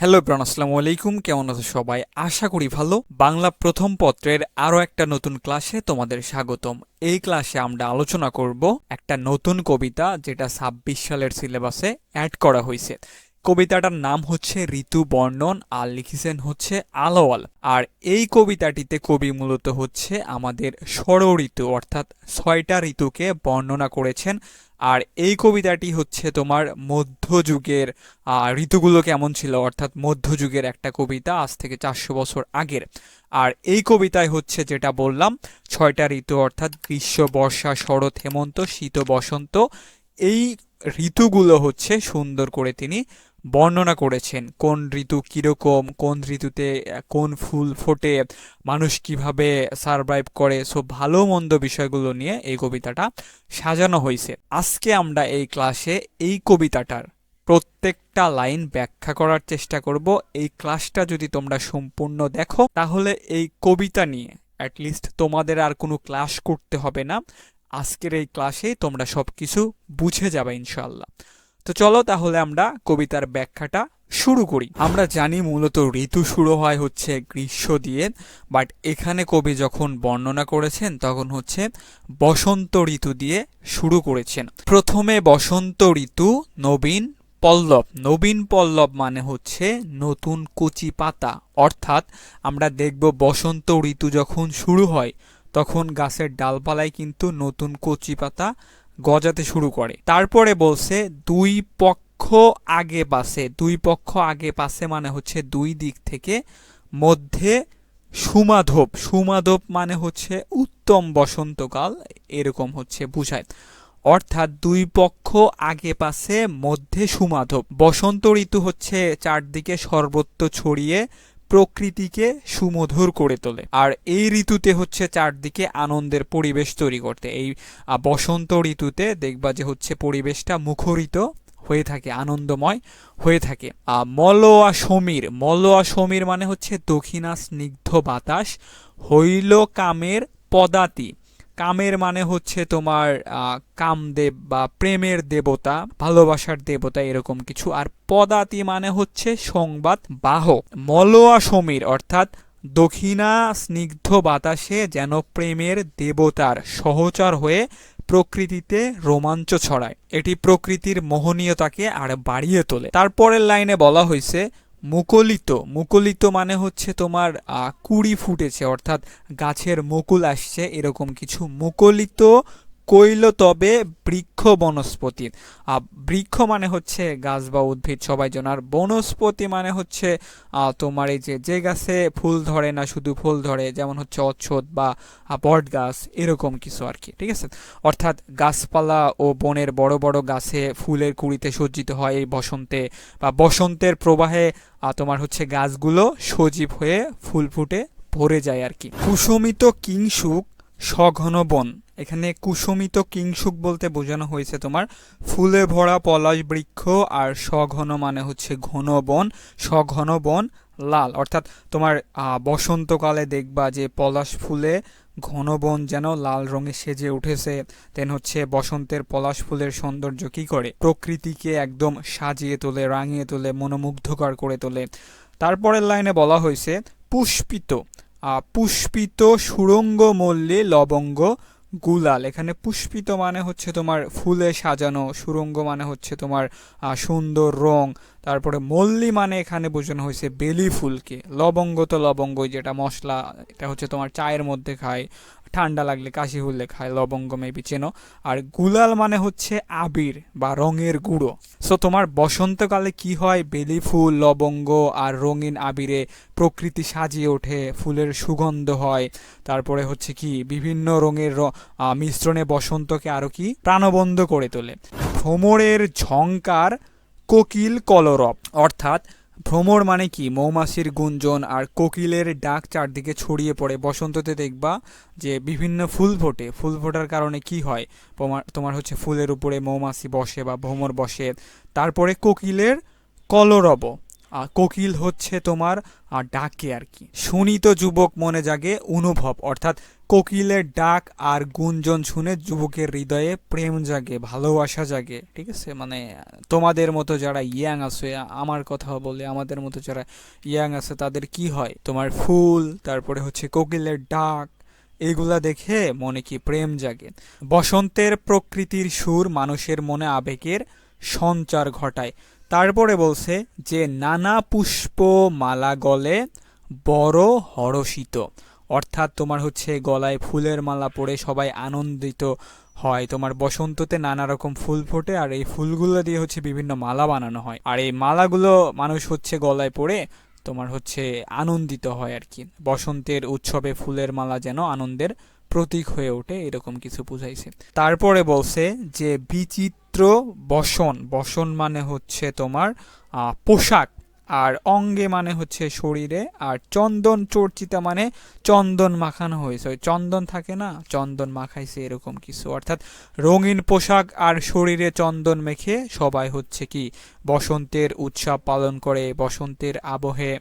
Hello bran আসসালামু আলাইকুম। কেমন আছো সবাই? আশা করি ভালো। বাংলা প্রথম পত্রের আরও একটা নতুন ক্লাসে তোমাদের স্বাগতম। এই ক্লাসে আমরা আলোচনা করব একটা নতুন কবিতা যেটা ছাব্বিশ সালের সিলেবাসে অ্যাড করা হয়েছে। কবিতাটার নাম হচ্ছে ঋতু বর্ণন আর লিখেছেন হচ্ছে আলোয়াল। আর এই কবিতাটিতে কবি মূলত হচ্ছে আমাদের ষড় ঋতু অর্থাৎ ছয়টা ঋতুকে বর্ণনা করেছেন। আর এই কবিতাটি হচ্ছে তোমার মধ্যযুগের ঋতুগুলো কেমন ছিল? অর্থাৎ মধ্যযুগের একটা কবিতা আজ থেকে চারশো বছর আগের। আর এই কবিতায় হচ্ছে যেটা বললাম, ছয়টা ঋতু, অর্থাৎ গ্রীষ্ম, বর্ষা, শরৎ, হেমন্ত, শীত, বসন্ত, এই ঋতুগুলো হচ্ছে সুন্দর করে তিনি বর্ণনা করেছেন, কোন ঋতু কীরকম, কোন ঋতুতে, কোন ফুল ফোটে, মানুষ কীভাবে সারভাইভ করে সো ভালো মন্দ বিষয়গুলো নিয়ে এই কবিতাটা সাজানো হয়েছে। আজকে আমরা এই ক্লাসে এই কবিতাটার প্রত্যেকটা লাইন ব্যাখ্যা করার চেষ্টা করব। এই ক্লাসটা যদি তোমরা সম্পূর্ণ দেখো, তাহলে এই কবিতা নিয়ে অ্যাটলিস্ট তোমাদের আর কোনো ক্লাস করতে হবে না। আজকের এই ক্লাসেই তোমরা সব কিছু বুঝে যাবে ইনশাল্লাহ তো চলো তাহলে আমরা কবিতার ব্যাখ্যাটা শুরু করি। আমরা জানি মূলত ঋতু শুরু হয় হচ্ছে গ্রীষ্ম দিয়ে বাট এখানে কবি যখন বর্ণনা করেছেন, তখন হচ্ছে বসন্ত ঋতু দিয়ে শুরু করেছেন। প্রথমে বসন্ত ঋতু, নবীন পল্লব। নবীন পল্লব মানে হচ্ছে নতুন কচি পাতা। অর্থাৎ আমরা দেখব বসন্ত ঋতু যখন শুরু হয়, তখন গাছের ডালপালায় কিন্তু নতুন কচি পাতা গজাতে শুরু করে। তারপরে বলছে, দুই পক্ষ আগে পাশে দুই পক্ষ আগে পাশে মানে হচ্ছে দুই দিক থেকে মধ্যে সুমাধব। সুমাধব মানে হচ্ছে উত্তম বসন্তকাল, এরকম হচ্ছে বুঝায়। অর্থাৎ দুই পক্ষ আগে পাশে মধ্যে সুমাধব। বসন্ত ঋতু হচ্ছে চারদিকে সর্বত্র ছড়িয়ে প্রকৃতিকে সুমধুর করে তোলে। আর এই ঋতুতে হচ্ছে চারদিকে আনন্দের পরিবেশ তৈরি করতে। এই বসন্ত ঋতুতে দেখবা যে হচ্ছে পরিবেশটা মুখরিত হয়ে থাকে, আনন্দময় হয়ে থাকে। মলয়া সমীর মলয়া সমীর মানে হচ্ছে দক্ষিণা স্নিগ্ধ বাতাস হইল কামের পদাতি। কামের মানে হচ্ছে তোমার কামদেব বা প্রেমের দেবতা, ভালোবাসার দেবতা এরকম কিছু। আর পদাতি মানে হচ্ছে সংবাদ বাহক। মলোয়া সমীর অর্থাৎ দক্ষিণা স্নিগ্ধ বাতাসে যেন প্রেমের দেবতার সহচর হয়ে প্রকৃতিতে রোমাঞ্চ ছড়ায়। এটি প্রকৃতির মোহনীয়তাকে আর বাড়িয়ে তোলে। তারপরের লাইনে বলা হয়েছে মুকলিত মুকলিত মানে হচ্ছে তোমার কুড়ি ফুটেছে অর্থাৎ গাছের মুকুল আসছে এরকম কিছু। মুকলিত কৈল তবে বৃক্ষ বনস্পতি। বৃক্ষ মানে হচ্ছে গাছ বা উদ্ভিদ সবাই জানার বনস্পতি মানে হচ্ছে তোমার এই যে যে গাছে ফুল ধরে না শুধু ফুল ধরে, যেমন হচ্ছে অচ্ছদ বা বট গাছ, এরকম কিছু আর কি, ঠিক আছে? অর্থাৎ গাছপালা ও বনের বড় বড় গাছে ফুলের কুড়িতে সজ্জিত হয় এই বসন্তে, বা বসন্তের প্রবাহে তোমার হচ্ছে গাছগুলো সজীব হয়ে ফুল ফুটে ভরে যায় আর কি। কুসুমিত কিংসুক সঘন বন। এখানে কুসুমিত কিংসুক বলতে বোঝানো হয়েছে তোমার। ফুলে ভরা পলাশ বৃক্ষ আর সঘন মানে হচ্ছে ঘন বন। সঘন বন লাল। অর্থাৎ তোমার বসন্তকালে দেখবা যে পলাশ ফুলে ঘন বন যেন লাল রঙে সেজে উঠেছে। দেন হচ্ছে বসন্তের পলাশ ফুলের সৌন্দর্য কি করে? প্রকৃতিকে একদম সাজিয়ে তোলে, রাঙিয়ে তোলে, মনোমুগ্ধকর করে তোলে। তারপরের লাইনে বলা হয়েছে পুষ্পিত। পুষ্পিত সুরঙ্গ মল্লী লবঙ্গ গুলাল। এখানে পুষ্পিত মানে হচ্ছে তোমার ফুলে সাজানো, সুরঙ্গ মানে হচ্ছে তোমার সুন্দর রং। তারপরে মল্লী মানে এখানে বোঝানো হয়েছে বেলি ফুলকে। লবঙ্গ তো লবঙ্গই, যেটা মশলা, এটা হচ্ছে তোমার চায়ের মধ্যে খায়। ঠান্ডা লাগলে কাশি হলে খায়, লবঙ্গ মেবি চেনো। আর গুলাল মানে হচ্ছে আবির বা রঙের গুঁড়ো। সো তোমার বসন্তকালে কি হয়? বেলি ফুল, লবঙ্গ আর রঙিন আবিরে প্রকৃতি সাজিয়ে ওঠে, ফুলের সুগন্ধ হয়। তারপরে হচ্ছে কি? বিভিন্ন রঙের মিশ্রণে বসন্তকে আরও কি? প্রাণবন্ধ করে তোলে। ভ্রমরের ঝংকার কোকিল কলরব। অর্থাৎ ভ্রমর মানে কি? মৌমাছির গুঞ্জন আর কোকিলের ডাক চারদিকে ছড়িয়ে পড়ে। বসন্ততে দেখবা যে বিভিন্ন ফুল ফোটে। ফুল ফোটার কারণে কি হয়? তোমার হচ্ছে ফুলের উপরে মৌমাছি বসে বা ভ্রমর বসে। তারপরে কোকিলের কলরব। আর কোকিল হচ্ছে তোমার আহ, ডাকে আর কি। শুনিত যুবক মনে জাগে অনুভব অর্থাৎ কোকিলের ডাক আর গুঞ্জন শুনে যুবকের হৃদয়ে প্রেম জাগে, ভালোবাসা জাগে, ঠিক আছে? মানে তোমাদের মতো যারা ইয়াং আছে, আমার কথা বলে আমাদের মতো যারা ইয়াং আছে, তাদের কি হয়? তোমার ফুল, তারপরে হচ্ছে কোকিলের ডাক, এগুলা দেখে মনে কি প্রেম জাগে। বসন্তের প্রকৃতির সুর মানুষের মনে আবেগের সঞ্চার ঘটায়। তারপরে বলছে যে, নানা পুষ্প মালা গলে বড় হরষিত। অর্থাৎ তোমার হচ্ছে গলায় ফুলের মালা পরে সবাই আনন্দিত হয়। তোমার বসন্ততে নানা রকম ফুল ফোটে আর এই ফুলগুলো দিয়ে হচ্ছে বিভিন্ন মালা বানানো হয়। আর এই মালাগুলো মানুষ হচ্ছে গলায় পরে তোমার হচ্ছে আনন্দিত হয় আর কি। বসন্তের উৎসবে ফুলের মালা যেন আনন্দের প্রতীক হয়ে ওঠে, এরকম কিছু বুঝাইছে। তারপরে বলছে যে বিচিত্র বসন বসন মানে হচ্ছে তোমার পোশাক। আর অঙ্গে মানে হচ্ছে শরীরে, আর চন্দন চর্চিতা মানে চন্দন মাখানো হয়েছে চন্দন থাকে না, চন্দন মাখাইছে এরকম কিছু। অর্থাৎ রঙিন পোশাক আর শরীরে চন্দন মেখে সবাই হচ্ছে কি বসন্তের উৎসব পালন করে, বসন্তের আবহে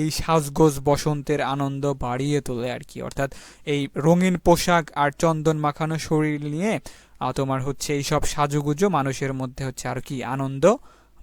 এই সাজগোজ বসন্তের আনন্দ বাড়িয়ে তোলে আর কি। অর্থাৎ এই রঙিন পোশাক আর চন্দন মাখানো শরীর নিয়ে তোমার হচ্ছে এইসব সাজুগুজো মানুষের মধ্যে হচ্ছে আর কি আনন্দ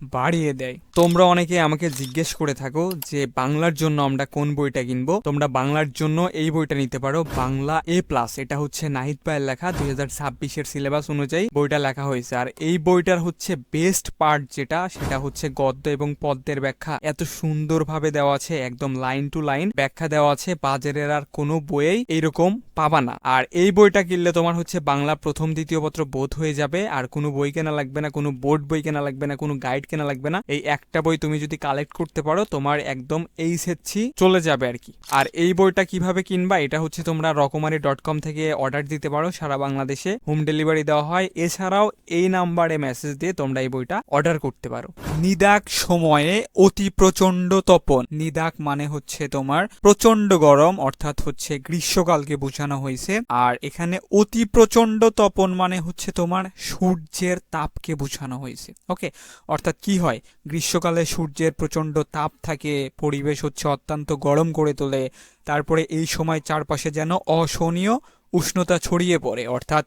বাড়িয়ে দেয়। তোমরা অনেকে আমাকে জিজ্ঞেস করে থাকো যে বাংলার জন্য আমরা কোন বইটা কিনবো? তোমরা বাংলার জন্য এই বইটা নিতে পারো। বাংলা এ প্লাস এটা হচ্ছে নাহিদ পায়ের লেখা। দুই হাজার ছাব্বিশের সিলেবাস অনুযায়ী বইটা লেখা হয়েছে। আর এই বইটার হচ্ছে বেস্ট পার্ট যেটা, সেটা হচ্ছে গদ্য এবং পদ্মের ব্যাখ্যা। এত সুন্দরভাবে দেওয়া আছে, একদম লাইন টু লাইন ব্যাখ্যা দেওয়া আছে। বাজারের আর কোনো বইয়েই এইরকম পাবা না। আর এই বইটা কিনলে তোমার হচ্ছে বাংলা প্রথম দ্বিতীয় পত্র বোধ হয়ে যাবে। আর কোনো বই কেনা লাগবে না, কোনো বোর্ড বই কেনা লাগবে না, কোনো গাইড কেনা লাগবে না। এই একটা বই তুমি যদি কালেক্ট করতে পারো, তোমার একদম এই সেচ্ছি চলে যাবে আর কি। আর এই বইটা কীভাবে কিনবা, এটা হচ্ছে তোমরা রকমারি ডট কম থেকে অর্ডার দিতে পারো। সারা বাংলাদেশে হোম ডেলিভারি দেওয়া হয়। এছাড়াও এই নাম্বারে মেসেজ দিয়ে তোমরা এই বইটা অর্ডার করতে পারো। নিদাক সময়ে অতি প্রচণ্ড তপন। নিদাক মানে হচ্ছে তোমার প্রচণ্ড গরম, অর্থাৎ হচ্ছে গ্রীষ্মকালকে বোঝানো হয়েছে। আর এখানে অতি প্রচণ্ড তপন মানে হচ্ছে তোমার সূর্যের তাপকে বোঝানো হয়েছে। ওকে অর্থাৎ কি হয়? গ্রীষ্মকালে সূর্যের প্রচণ্ড তাপ থাকে, পরিবেশ হচ্ছে অত্যন্ত গরম করে তোলে। তারপরে এই সময় চারপাশে যেন অসহনীয় উষ্ণতা ছড়িয়ে পড়ে। অর্থাৎ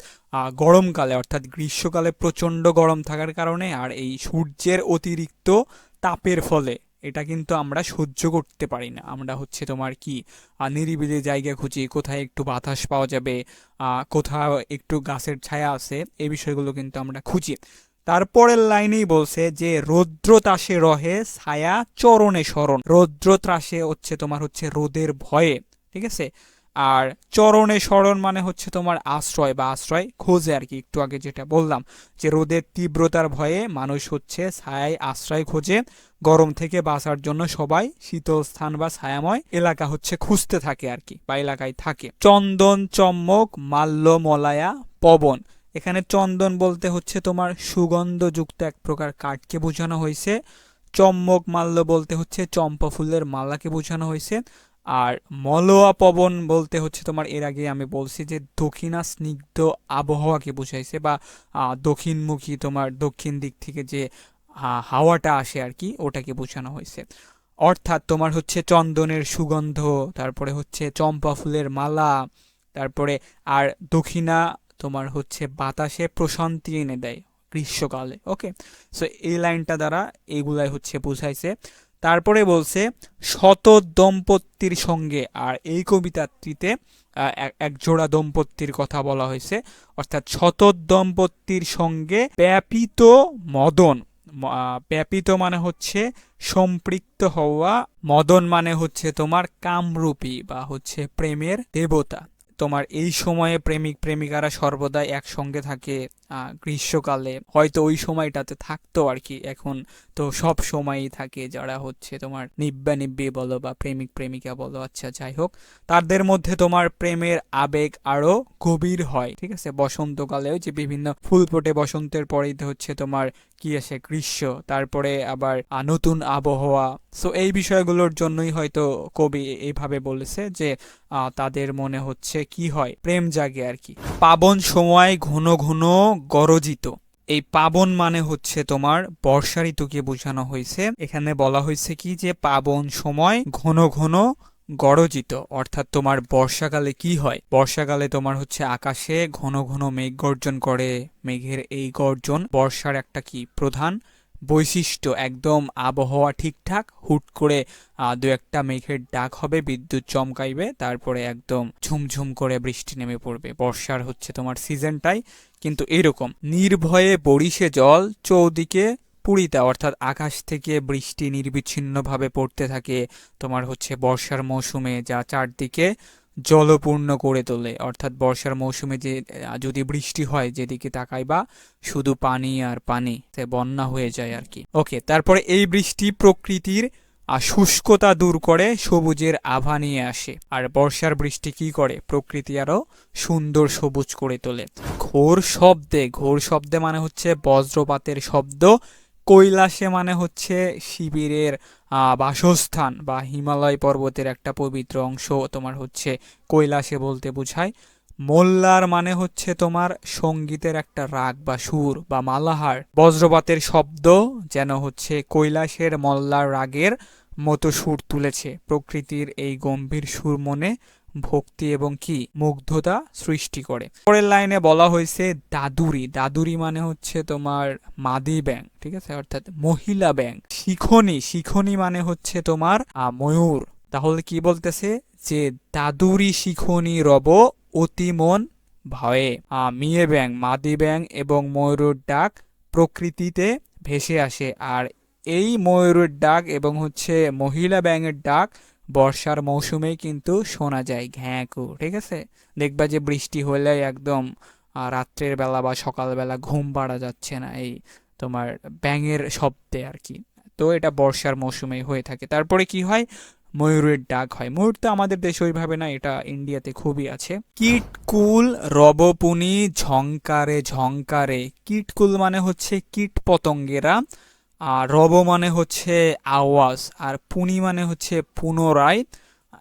গরমকালে, অর্থাৎ গ্রীষ্মকালে প্রচণ্ড গরম থাকার কারণে আর এই সূর্যের অতিরিক্ত তাপের ফলে এটা কিন্তু আমরা সহ্য করতে পারি না। আমরা হচ্ছে তোমার কি নিরিবিলি জায়গা খুঁজি, কোথায় একটু বাতাস পাওয়া যাবে কোথাও একটু গাছের ছায়া আছে, এই বিষয়গুলো কিন্তু আমরা খুঁজি। তারপরের লাইনেই বলছে যে রৌদ্র তাসে রহে ছায়া, চরণে স্মরণ রৌদ্র ত্রাসে হচ্ছে তোমার হচ্ছে রোদের ভয়ে, ঠিক আছে? আর চরণে স্মরণ মানে হচ্ছে তোমার আশ্রয় বা আশ্রয় খোঁজে আর কি। একটু আগে যেটা বললাম যে, রোদের তীব্রতার ভয়ে মানুষ হচ্ছে ছায়ায় আশ্রয় খোঁজে। গরম থেকে বাঁচার জন্য সবাই শীতল স্থান বা ছায়াময় এলাকা হচ্ছে খুঁজতে থাকে আর কি, বা এলাকায় থাকে। চন্দন, চম্মক মাল্য মলায়া পবন। এখানে চন্দন বলতে হচ্ছে তোমার সুগন্ধযুক্ত এক প্রকার কাঠকে বোঝানো হয়েছে। চম্মক মাল্য বলতে হচ্ছে চম্পা ফুলের মালাকে বোঝানো হয়েছে। আর মলোয়া পবন বলতে হচ্ছে তোমার, এর আগে আমি বলছি যে দক্ষিণা স্নিগ্ধ আবহাওয়াকে বোঝাইছে বা দক্ষিণমুখী তোমার দক্ষিণ দিক থেকে যে হাওয়াটা আসে আর কি, ওটাকে বোঝানো হয়েছে। অর্থাৎ তোমার হচ্ছে চন্দনের সুগন্ধ, তারপরে হচ্ছে চম্পা ফুলের মালা, তারপরে আর দক্ষিণা তোমার হচ্ছে বাতাসে প্রশান্তি এনে দেয় গ্রীষ্মকালে ওকে সো এই লাইনটা দ্বারা এগুলাই হচ্ছে বুঝাইছে। তারপরে বলছে, শত দম্পতির সঙ্গে, আর এই কবিতাটিতে এক জোড়া দম্পতির কথা বলা হয়েছে। অর্থাৎ, শত দম্পতির সঙ্গে ব্যাপিত মদন। ব্যাপিত মানে হচ্ছে সম্পৃক্ত হওয়া। মদন মানে হচ্ছে তোমার কামরূপী বা হচ্ছে প্রেমের দেবতা। তোমার এই সময়ে প্রেমিক প্রেমিকারা সর্বদাই একসঙ্গে থাকে গ্রীষ্মকালে। হয়তো ওই সময়টাতে থাকতো আর কি, এখন তো সব সময়ই থাকে যারা হচ্ছে তোমার নিব্বা নিব্বি বলো বা প্রেমিক প্রেমিকা বলো আচ্ছা যাই হোক। তাদের মধ্যে তোমার প্রেমের আবেগ আরও গভীর হয়, ঠিক আছে? বসন্তকালেও যে বিভিন্ন ফুল ফোটে, বসন্তের পরেই হচ্ছে তোমার কি আসে, গ্রীষ্ম, তারপরে আবার নতুন আবহাওয়া সো এই বিষয়গুলোর জন্যই হয়তো কবি এইভাবে বলেছে যে তাদের মনে হচ্ছে কি হয়? প্রেম জাগে আর কি। পাবন সময় ঘন ঘন গরজিত। এই পাবন মানে হচ্ছে তোমার বর্ষা ঋতুকে বোঝানো হয়েছে। এখানে বলা হয়েছে কি যে, পাবন সময় ঘন ঘন গরজিত। অর্থাৎ তোমার বর্ষাকালে কি হয়? বর্ষাকালে তোমার হচ্ছে আকাশে ঘন ঘন মেঘ গর্জন করে। মেঘের এই গর্জন বর্ষার একটা কি? প্রধান বৈশিষ্ট্য, একদম আবহাওয়া ঠিকঠাক, হুট করে দু একটা মেঘের ডাক হবে, বিদ্যুৎ চমকাইবে, তারপরে একদম ঝুমঝুম করে বৃষ্টি নেমে পড়বে। বর্ষার হচ্ছে তোমার সিজনটাই, কিন্তু এরকম নির্ভয়ে বরিশে জল, চৌদিকে পুরীতা, অর্থাৎ আকাশ থেকে বৃষ্টি নির্বিচ্ছিন্নভাবে পড়তে থাকে তোমার হচ্ছে বর্ষার মৌসুমে, যা চারদিকে জলপূর্ণ করে তোলে। অর্থাৎ বর্ষার মৌসুমে যে যদি বৃষ্টি হয়, যেদিকে তাকাই বা শুধু পানি আর পানি বন্যা হয়ে যায় আর কি। ওকে, তারপরে এই বৃষ্টি প্রকৃতির আর শুষ্কতা দূর করে, সবুজের আভা নিয়ে আসে। আর বর্ষার বৃষ্টি কি করে? প্রকৃতি আরও সুন্দর সবুজ করে তোলে। ঘোর শব্দে ঘোর শব্দে মানে হচ্ছে বজ্রপাতের শব্দ কৈলাসে মানে হচ্ছে শিবিরের বাসস্থান বা হিমালয় পর্বতের একটা পবিত্র অংশ তোমার হচ্ছে কৈলাসে বলতে বোঝায়। মোল্লার মানে হচ্ছে তোমার সঙ্গীতের একটা রাগ বা সুর বা মালাহার। বজ্রপাতের শব্দ যেন হচ্ছে কৈলাসের মল্লার রাগের মতো সুর তুলেছে। প্রকৃতির এই গম্ভীর সুর মনে ভক্তি এবং কি? মুগ্ধতা সৃষ্টি করে। পরের লাইনে বলা হয়েছে দাদুরি। দাদুরি মানে হচ্ছে তোমার মাদি ব্যাং ঠিক আছে? অর্থাৎ মহিলা ব্যাংক। শিখনি। শিখনি মানে হচ্ছে তোমার ময়ূর। তাহলে কি বলতেছে? যে দাদুরি শিখনি রব অতি মন ভয়ে মিয়ে ব্যাং মাদি ব্যাং এবং ময়ূরের ডাক প্রকৃতিতে ভেসে আসে। আর এই ময়ূরের ডাক এবং হচ্ছে মহিলা ব্যাঙের ডাক বর্ষার মৌসুমে কিন্তু শোনা যায় ঘ্যাঁকু ঠিক আছে? দেখবা যে বৃষ্টি হলে একদম রাত্রের বেলা বা সকালবেলা ঘুম পাড়া যাচ্ছে না এই তোমার ব্যাঙের শব্দে আর কি। তো এটা বর্ষার মৌসুমে হয়ে থাকে। তারপরে কি হয়? ময়ূরের ডাক হয়। ময়ূর তো আমাদের দেশে ওইভাবে না, এটা ইন্ডিয়াতে খুবই আছে। কীটকুল রবপুনি ঝংকারে ঝংকারে কীটকুল মানে হচ্ছে কীট পতঙ্গেরা আর রব মানে হচ্ছে আওয়াজ, আর পুনি মানে হচ্ছে পুনরায়।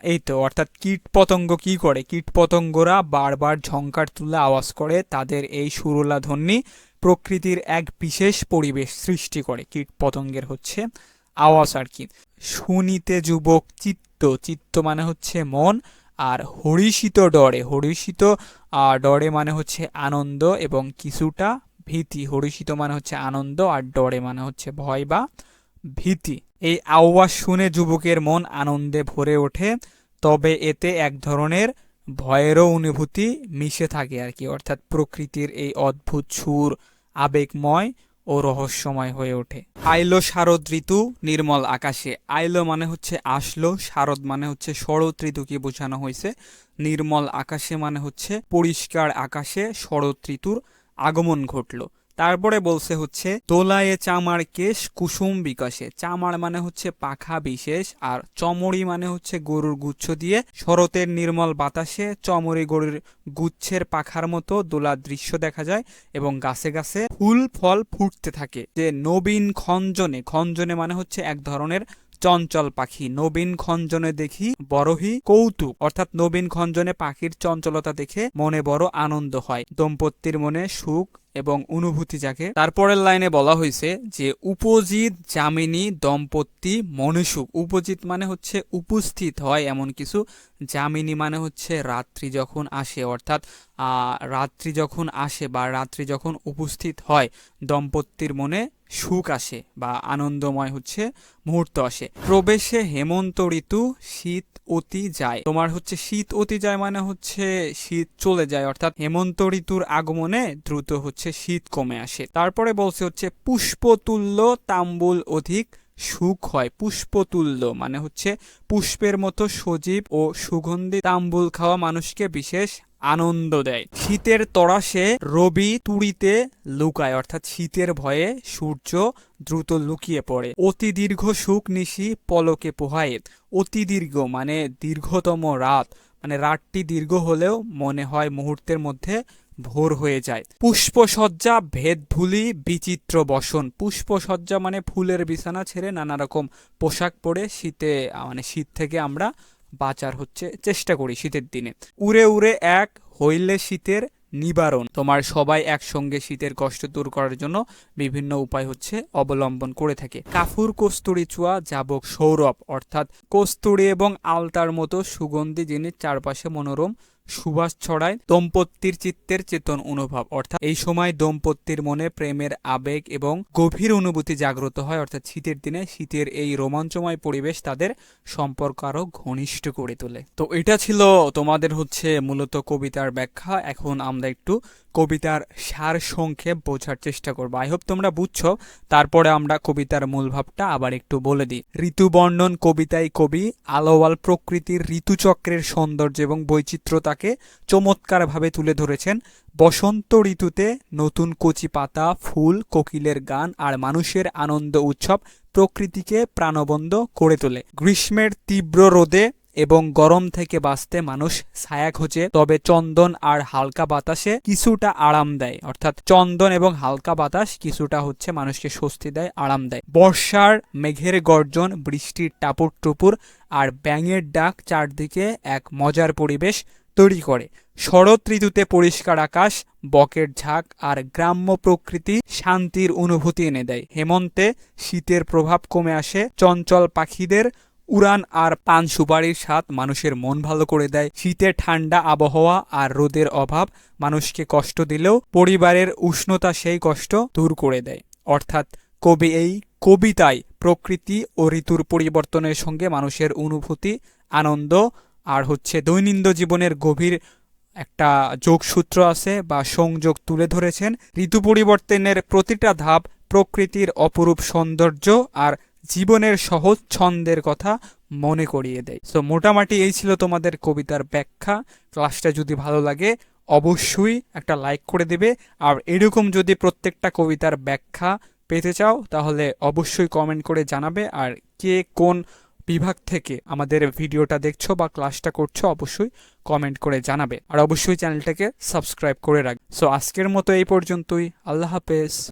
এই তো, অর্থাৎ কীট পতঙ্গ কি করে? কীট পতঙ্গরা বারবার ঝঙ্কার তুলে আওয়াজ করে, তাদের এই সুরলা ধ্বনি প্রকৃতির এক বিশেষ পরিবেশ সৃষ্টি করে। কীট পতঙ্গের হচ্ছে আওয়াজ আর কি। শুনিতে যুবক চিত্ত চিত্ত মানে হচ্ছে মন, আর হরিষিত ডরে। হরিষিত ডরে মানে হচ্ছে আনন্দ এবং কিছুটা ভীতি, হরিষিত মানে হচ্ছে আনন্দ আর ডরে মানে হচ্ছে ভয় বা ভীতি। এই আওয়াজ শুনে যুবকের মন আনন্দে ভরে ওঠে, তবে এতে এক ধরনের ভয়েরও অনুভূতি মিশে থাকে আর কি, অর্থাৎ প্রকৃতির এই অদ্ভুত সুর আবেগময় ও রহস্যময় হয়ে ওঠে। আইলো শারদ ঋতু, নির্মল আকাশে। আইলো মানে হচ্ছে আসলো, শারদ মানে হচ্ছে শরৎ ঋতুকে বোঝানো হয়েছে। নির্মল আকাশে মানে হচ্ছে পরিষ্কার আকাশে শরৎ ঋতুর আগমন ঘটলো। তারপরে বলছে হচ্ছে, দোলায়ে চামার কেশ, কুসুম বিকাশে। চামার মানে হচ্ছে পাখা বিশেষ, আর চমড়ি মানে হচ্ছে গরুর গুচ্ছ দিয়ে শরতের নির্মল বাতাসে চমড়ি গরুর গুচ্ছের পাখার মতো দোলার দৃশ্য দেখা যায় এবং গাছে গাছে ফুল, ফল ফুটতে থাকে। যে নবীন খঞ্জনে খঞ্জনে মানে হচ্ছে এক ধরনের চঞ্চল পাখি। নবীন খঞ্জনে দেখি বড়হি কৌতুক। অর্থাৎ নবীন খঞ্জনে পাখির চঞ্চলতা দেখে মনে বড় আনন্দ হয়। দম্পতির মনে সুখ এবং অনুভূতি জাগে তারপরের লাইনে বলা হয়েছে যে উপজিত জামিনী দম্পতি মনুসুখ উপজিত মানে হচ্ছে উপস্থিত হয় এমন কিছু। জামিনী মানে হচ্ছে রাত্রি যখন আসে, অর্থাৎ রাত্রি যখন আসে বা রাত্রি যখন উপস্থিত হয়, দম্পতির মনে সুখ আসে বা আনন্দময় হচ্ছে মুহূর্ত আসে। প্রবেশে হেমন্ত ঋতু, শীত অতি যায়। তোমার হচ্ছে শীত অতি যায় মানে হচ্ছে শীত চলে যায়, অর্থাৎ হেমন্ত ঋতুর আগমনে দ্রুত হচ্ছে শীত কমে আসে। তারপরে বলছে হচ্ছে পুষ্পতুল্য তাম্বুল অধিক সুখ হয়। পুষ্পতুল্য মানে হচ্ছে পুষ্পের মতো সজীব ও সুগন্ধি তাম্বুল খাওয়া মানুষকে বিশেষ আনন্দ দেয়। শীতের তরাসে রবি তুড়িতে লুকায়, অর্থাৎ শীতের ভয়ে সূর্য দ্রুত লুকিয়ে পড়ে। অতি দীর্ঘ সুখ নিশি পলকে পোহায়। অতি দীর্ঘ মানে দীর্ঘতম রাত মানে রাতটি দীর্ঘ হলেও মনে হয় মুহূর্তের মধ্যে ভোর হয়ে যায়। পুষ্পসজ্জা ভেদভুলি বিচিত্র বসন। পুষ্পসজ্জা মানে ফুলের বিছানা ছেড়ে নানা রকম পোশাক পরে শীতে মানে শীত থেকে আমরা বাঁচার হচ্ছে চেষ্টা করি শীতের দিনে। উড়ে উড়ে এক হইলে শীতের নিবারণ। তোমার সবাই একসঙ্গে শীতের কষ্ট দূর করার জন্য বিভিন্ন উপায় হচ্ছে অবলম্বন করে থাকে। কাফুর কস্তুরি চুয়া, যাবক সৌরভ, অর্থাৎ কস্তুরি এবং আলতার মতো সুগন্ধি জিনিস চারপাশে মনোরম সুবাস ছড়ায় দম্পতির চিত্তের চেতন অনুভব। অর্থাৎ এই সময় দম্পতির মনে প্রেমের আবেগ এবং গভীর অনুভূতি জাগ্রত হয়। অর্থাৎ শীতের দিনে শীতের এই রোমাঞ্চময় পরিবেশ তাদের সম্পর্ক আরও ঘনিষ্ঠ করে তোলে। তো এটা ছিল তোমাদের হচ্ছে মূলত কবিতার ব্যাখ্যা। এখন আমরা একটু কবিতার সার সংক্ষেপ বোঝার চেষ্টা করব। আই হোপ তোমরা বুঝছ। তারপরে আমরা কবিতার মূল ভাবটা আবার একটু বলে দিই। ঋতুবর্ণন কবিতায় কবি আলোয়াল প্রকৃতির ঋতুচক্রের সৌন্দর্য এবং বৈচিত্র্যতাকে চমৎকারভাবে তুলে ধরেছেন। বসন্ত ঋতুতে নতুন কচি পাতা, ফুল, কোকিলের গান আর মানুষের আনন্দ উৎসব প্রকৃতিকে প্রাণবন্ত করে তোলে। গ্রীষ্মের তীব্র রোদে এবং গরম থেকে বাঁচতে মানুষ ছায়া খোঁজে, তবে চন্দন আর হালকা বাতাসে কিছুটা আরাম দেয়। অর্থাৎ চন্দন এবং হালকা বাতাস কিছুটা হচ্ছে মানুষকে স্বস্তি দেয়, আরাম দেয়। বর্ষার মেঘের গর্জন, বৃষ্টির টাপুর টুপুর আর ব্যাঙের ডাক চারদিকে এক মজার পরিবেশ তৈরি করে। শরৎ ঋতুতে পরিষ্কার আকাশ, বকের ঝাঁক আর গ্রাম্য প্রকৃতি শান্তির অনুভূতি এনে দেয়। হেমন্তে শীতের প্রভাব কমে আসে, চঞ্চল পাখিদের উড়ান আর পান সুপারির স্বাদ মানুষের মন ভালো করে দেয়। শীতের ঠান্ডা আবহাওয়া আর রোদের অভাব মানুষকে কষ্ট দিলেও পরিবারের উষ্ণতা সেই কষ্ট দূর করে দেয়। অর্থাৎ কবি এই কবিতায় প্রকৃতি ও ঋতুর পরিবর্তনের সঙ্গে মানুষের অনুভূতি, আনন্দ আর হচ্ছে দৈনন্দিন জীবনের গভীর একটা যোগসূত্র আছে বা সংযোগ তুলে ধরেছেন। ঋতু পরিবর্তনের প্রতিটা ধাপ প্রকৃতির অপরূপ সৌন্দর্য আর জীবনের সহজ ছন্দের কথা মনে করিয়ে দেয়। সো মোটামুটি এই ছিল তোমাদের কবিতার ব্যাখ্যা। ক্লাসটা যদি ভালো লাগে, অবশ্যই একটা লাইক করে দেবে। আর এরকম যদি প্রত্যেকটা কবিতার ব্যাখ্যা পেতে চাও, তাহলে অবশ্যই কমেন্ট করে জানাবে। আর কে কোন বিভাগ থেকে আমাদের ভিডিওটা দেখছ বা ক্লাসটা করছ, অবশ্যই কমেন্ট করে জানাবে। আর অবশ্যই চ্যানেলটাকে সাবস্ক্রাইব করে রাখবে সো আজকের মতো এই পর্যন্তই। আল্লাহ হাফেজ।